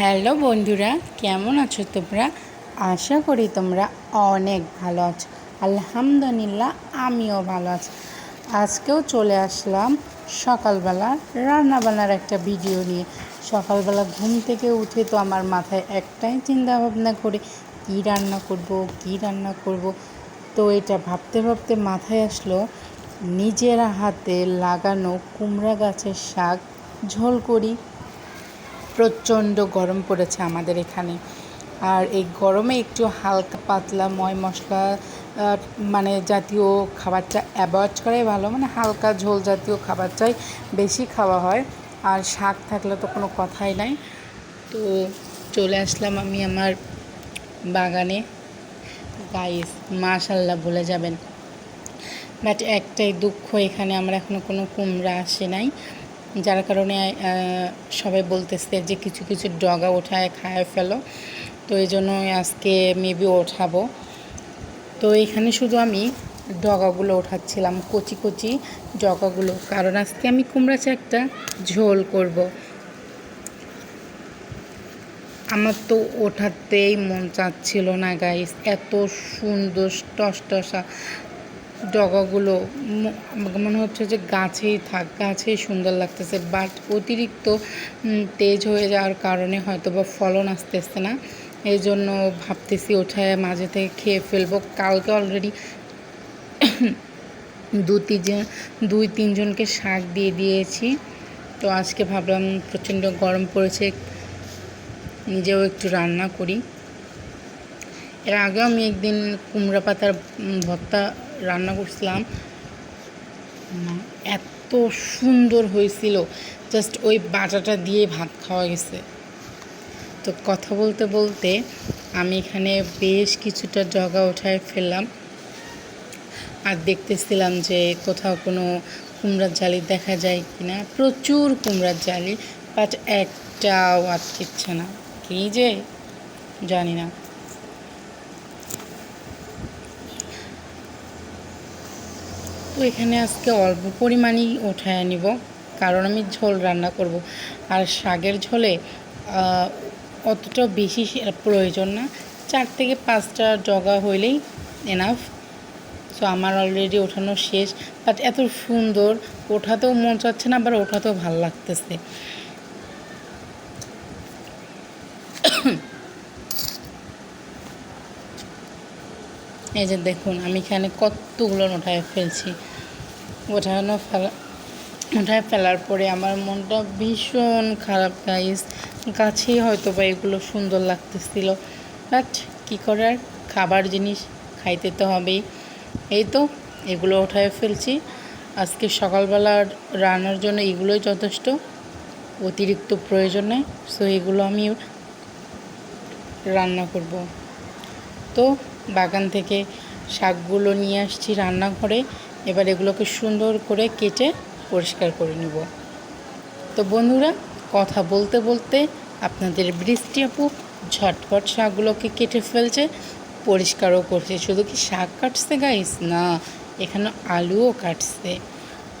Hello বন্ধুরা, কেমন আছো তোমরা? আশা করি তোমরা অনেক ভালো আছো। আলহামদুলিল্লাহ, আমিও ভালো আছি। আজকেও চলে আসলাম সকালবেলা রান্নাবান্নার একটা ভিডিও নিয়ে। সকালবেলা ঘুম থেকে উঠে তো আমার মাথায় একটাই চিন্তা ভাবনা করে, কী রান্না করব, কী রান্না করব? তো এটা ভাবতে ভাবতে মাথায় আসলো, নিজের হাতে লাগানো কুমড়া গাছের শাক ঝোল করি। প্রচণ্ড গরম পড়েছে আমাদের এখানে। আর এই গরমে একটু হালকা পাতলা ময় মশলা মানে জাতীয় খাবারটা অ্যাভয়েড করাই ভালো। মানে হালকা ঝোল জাতীয় খাবারটাই বেশি খাওয়া হয়। আর শাক থাকলে তো কোনো কথাই নাই। তো চলে আসলাম আমি আমার বাগানে। গাইস মাশাল্লাহ বলে যাবেন। বাট একটাই দুঃখ এখানে, আমার এখনও কোনো কুমড়া আসে নাই। যার কারণে সবাই বলতেছে যে কিছু কিছু ডগা ওঠায় খায় ফেলো। তো এই জন্য আজকে মেবি ওঠাবো। তো এখানে শুধু আমি ডগাগুলো ওঠাচ্ছিলাম, কচি কচি ডগাগুলো। কারণ আজকে আমি কুমড়া একটা ঝোল করব। আমার তো ওঠাতেই মন চাচ্ছিল না গাইস এত সুন্দর টসটসা ডগাগুলো মনে হচ্ছে যে গাছেই থাক, গাছেই সুন্দর লাগতেছে বাট অতিরিক্ত তেজ হয়ে যাওয়ার কারণে হয়তো বা ফলন আসতেছে না। এই জন্য ভাবতেছি ওঠায় মাঝে থেকে খেয়ে ফেলব। কালকে অলরেডি দু তিনজন দুই তিনজনকে শাক দিয়ে দিয়েছি। তো আজকে ভাবলাম প্রচণ্ড গরম পড়েছে, নিজেও একটু রান্না করি। এর আগেও আমি একদিন কুমড়া পাতার ভর্তা রান্না করছিলাম। এত সুন্দর হয়েছিল। জাস্ট ওই বাটাটা দিয়ে ভাত খাওয়া গেছে। তো কথা বলতে বলতে আমি এখানে বেশ কিছুটা জগা উঠায় ফেললাম। আর দেখতেছিলাম যে কোথাও কোনো কুমড়ার জালি দেখা যায় কি না প্রচুর কুমড়ার জালি বাট একটাও আটকিচ্ছে না। কী যে? জানি না। তো এখানে আজকে অল্প পরিমাণই উঠায় নিব, কারণ আমি ঝোল রান্না করব। আর শাকের ঝোলে অতটা বেশি প্রয়োজন না। চার থেকে পাঁচটা জগা হইলেই এনাফ সো আমার অলরেডি ওঠানো শেষ। বাট এত সুন্দর, ওঠাতেও মন চাচ্ছে না, আবার ওঠাতেও ভালো লাগতেছে। এই যে দেখুন, আমি এখানে কতগুলো ওঠায় ফেলছি। ওঠানো ফেলা ওঠায় ফেলার পরে আমার মনটা ভীষণ খারাপ গাইস গাছেই হয়তো বা এগুলো সুন্দর লাগতেছিল। বাট কী করার? খাবার জিনিস খাইতে তো হবেই। এই তো, এগুলো ওঠায় ফেলছি। আজকে সকালবেলা রান্নার জন্য এগুলোই যথেষ্ট। অতিরিক্ত প্রয়োজনে সো এগুলো আমি রান্না করব। তো বাগান থেকে শাকগুলো নিয়ে আসছি রান্নাঘরে। এবার এগুলোকে সুন্দর করে কেটে পরিষ্কার করে নেব। তো বন্ধুরা, কথা বলতে বলতে আপনাদের বৃষ্টি আপু ঝটপট শাকগুলোকে কেটে ফেলছে, পরিষ্কারও করছে। শুধু কি শাক কাটছে গাইস না, এখানে আলুও কাটছে।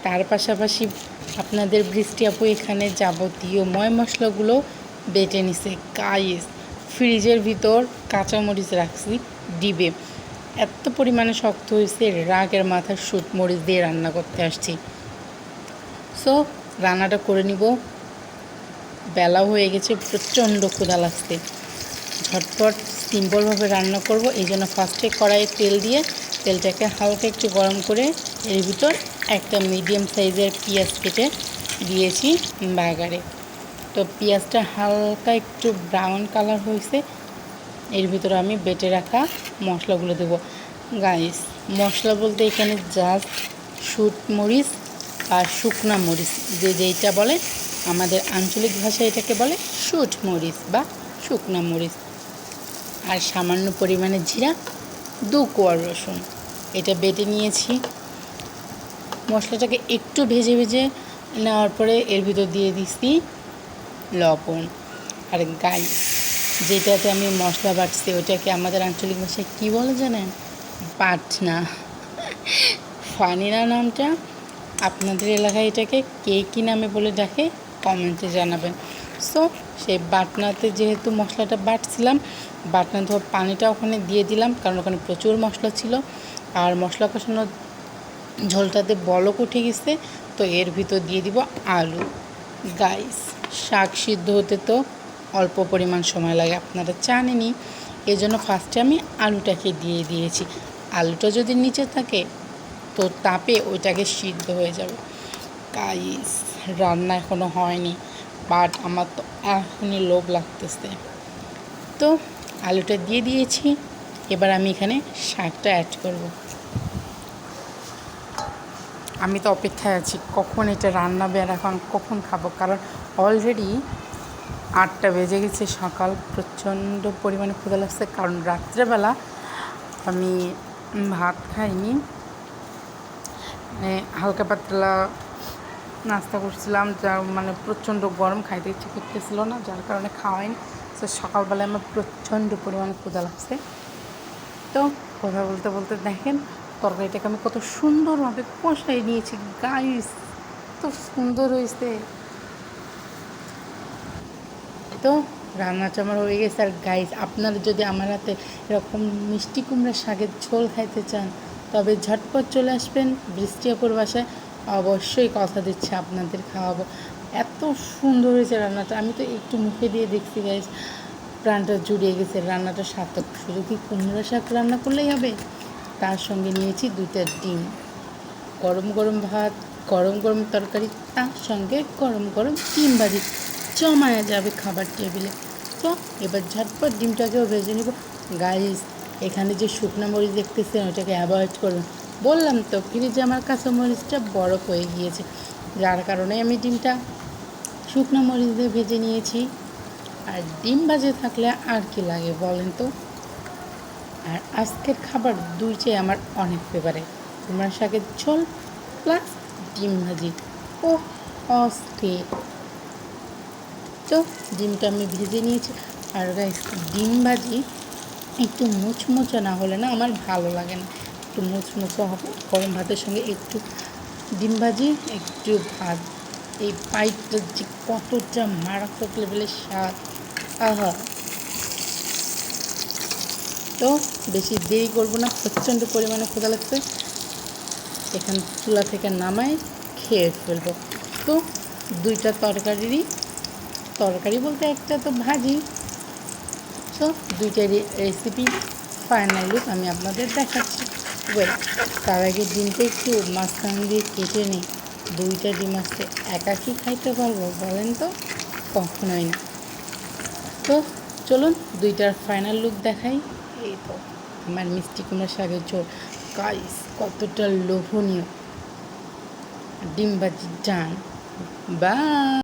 তার পাশাপাশি আপনাদের বৃষ্টি আপু এখানে যাবতীয় ময় মশলাগুলো বেটে নিছে। গাইস ফ্রিজের ভিতর কাঁচামরিচ রাখছি। ডিবে এত পরিমাণে শক্ত হয়েছে রাগের মাথার শুট মরিচ দিয়ে রান্না করতে আসছি। সো রান্নাটা করে নিব। বেলা হয়ে গেছে, প্রচণ্ড ক্ষুধা লাগছে। ঝটপট সিম্পলভাবে রান্না করব, এই জন্য ফার্স্টে কড়াইয়ে তেল দিয়ে তেলটাকে হালকা একটু গরম করে এর ভিতর একটা মিডিয়াম সাইজের পেঁয়াজ কেটে দিয়েছি বাগারে। তো পেঁয়াজটা হালকা একটু ব্রাউন কালার হয়েছে এর ভিতরে আমি বেটে রাখা মশলাগুলো দেব। গাইস মশলা বলতে এখানে জাস্ট শুট মরিচ আর শুকনা মরিচ, যে যেইটা বলে, আমাদের আঞ্চলিক ভাষায় এটাকে বলে শুট মরিচ বা শুকনা মরিচ। আর সামান্য পরিমাণে জিরা, দু কোয়ার রসুন। এটা বেটে নিয়েছি। মশলাটাকে একটু ভেজে ভেজে নেওয়ার পরে এর ভিতর দিয়ে দিচ্ছি লবণ। আর গাই যেটাতে আমি মশলা বাটছি, ওটাকে আমাদের আঞ্চলিক ভাষায় কী বলে জানেন? পাটনা। ফানিনা নামটা আপনাদের এলাকায় এটাকে কে কী নামে বলে ডাকে? কমেন্টে জানাবেন। সো, সেই বাটনাতে যেহেতু মশলাটা বাটছিলাম, বাটনা ধোয়া পানিটা ওখানে দিয়ে দিলাম, কারণ ওখানে প্রচুর মশলা ছিল। আর মশলা কষানো ঝোলটাতে বলক উঠে গেছে, তো এর ভিতর দিয়ে দিব আলু। গাইস, শাক সিদ্ধ হতে তো অল্প পরিমাণ সময় লাগে, আপনারা জানেনই এই জন্য ফার্স্টে আমি আলুটাকে দিয়ে দিয়েছি। আলুটা যদি নিচে থাকে, তো তাপে ওইটাকে সিদ্ধ হয়ে যাবে। তাই রান্না এখনও হয়নি বাট আমার তো এখনই লোভ লাগতেছে। তো আলুটা দিয়ে দিয়েছি, এবার আমি এখানে শাকটা অ্যাড করব। আমি তো অপেক্ষায় আছি, কখন এটা রান্না, বের কখন খাব? কারণ অলরেডি আটটা বেজে গেছে, সকাল প্রচণ্ড পরিমাণে ক্ষুধা লাগছে, কারণ রাত্রেবেলা আমি ভাত খাইনি। মানে হালকা পাতলা নাস্তা করছিলাম যার মানে প্রচণ্ড গরম খাইতে ইচ্ছে করতেছিল না, যার কারণে খাওয়াইনি। তো সকালবেলায় আমার প্রচণ্ড পরিমাণে ক্ষুধা লাগছে। তো কথা বলতে বলতে দেখেন, তরকারিটাকে আমি কত সুন্দরভাবে কষাই নিয়েছি। গাইস তো সুন্দর হয়েছে। তো রান্নাটা আমার হয়ে গেছে। আর গাইস আপনারা যদি আমার হাতে এরকম মিষ্টি কুমড়া শাকের ঝোল খাইতে চান, তবে ঝটপট চলে আসবেন বৃষ্টিয়াপুর বাসায়। অবশ্যই কথা দিচ্ছে আপনাদের খাওয়াবো। এত সুন্দর হয়েছে রান্নাটা। আমি তো একটু মুখে দিয়ে দেখছি গাইস প্রাণটা জুড়িয়ে গেছে। রান্নাটা সার্থক। শুধু কি কুমড়া শাক রান্না করলেই হবে? তার সঙ্গে নিয়েছি দুইটা ডিম। গরম গরম ভাত, গরম গরম তরকারি, তার সঙ্গে গরম গরম ডিম ভাজি। জমায়া যাবে খাবার টেবিলে। তো, এবার ঝটপট ডিমটাকেও ভেজে নিব। গাইস এখানে যে শুকনো মরিচ দেখতেছেন, ওটাকে অ্যাভয়েড করবেন বললাম তো ফ্রিজে আমার কাছে মরিচটা বরফ হয়ে গিয়েছে। যার কারণে আমি ডিমটা শুকনো মরিচ দিয়ে ভেজে নিয়েছি। আর ডিম ভাজে থাকলে আর কি লাগে বলেন তো? আর আজকের খাবার দুইটাই আমার অনেক ফেভারিট কুমড়া শাকের ঝোল প্লাস ডিম ভাজি। ও অস্থির। তো ডিমটা আমি ভেজে নিয়েছি। আর গাইস ডিম ভাজি একটু মুচমুচো না হলে না আমার ভালো লাগে না। একটু মুচমুচো হবে। গরম ভাতের সঙ্গে একটু ডিম ভাজি, একটু ভাত। এই পাইপটা যে কতটা মারাত্মক লেভেলের স্বাদ। আহা। তো বেশি দেরি করব না, প্রচণ্ড পরিমাণে ক্ষুধা লাগছে। এখান চুলা থেকে নামাই খেয়ে ফেলব। তো দুইটা তরকারিরই তরকারি বলতে একটা তো ভাজি। সো দুইটা রেসিপি ফাইনাল লুক আমি আপনাদের দেখাচ্ছি। ওয়েল তার আগে ডিমটা একটু মাঝখান দিয়ে কেটে নিই। দুইটা ডিম আসছে একা কি খাইতে পারব বলেন তো? কখনোই না। তো, চলুন দুইটার ফাইনাল লুক দেখাই। এই তো, আমার মিষ্টি কুমড়া শাকের ঝোল। গাইস কতটা লোভনীয়। ডিম ভাজি ডান বা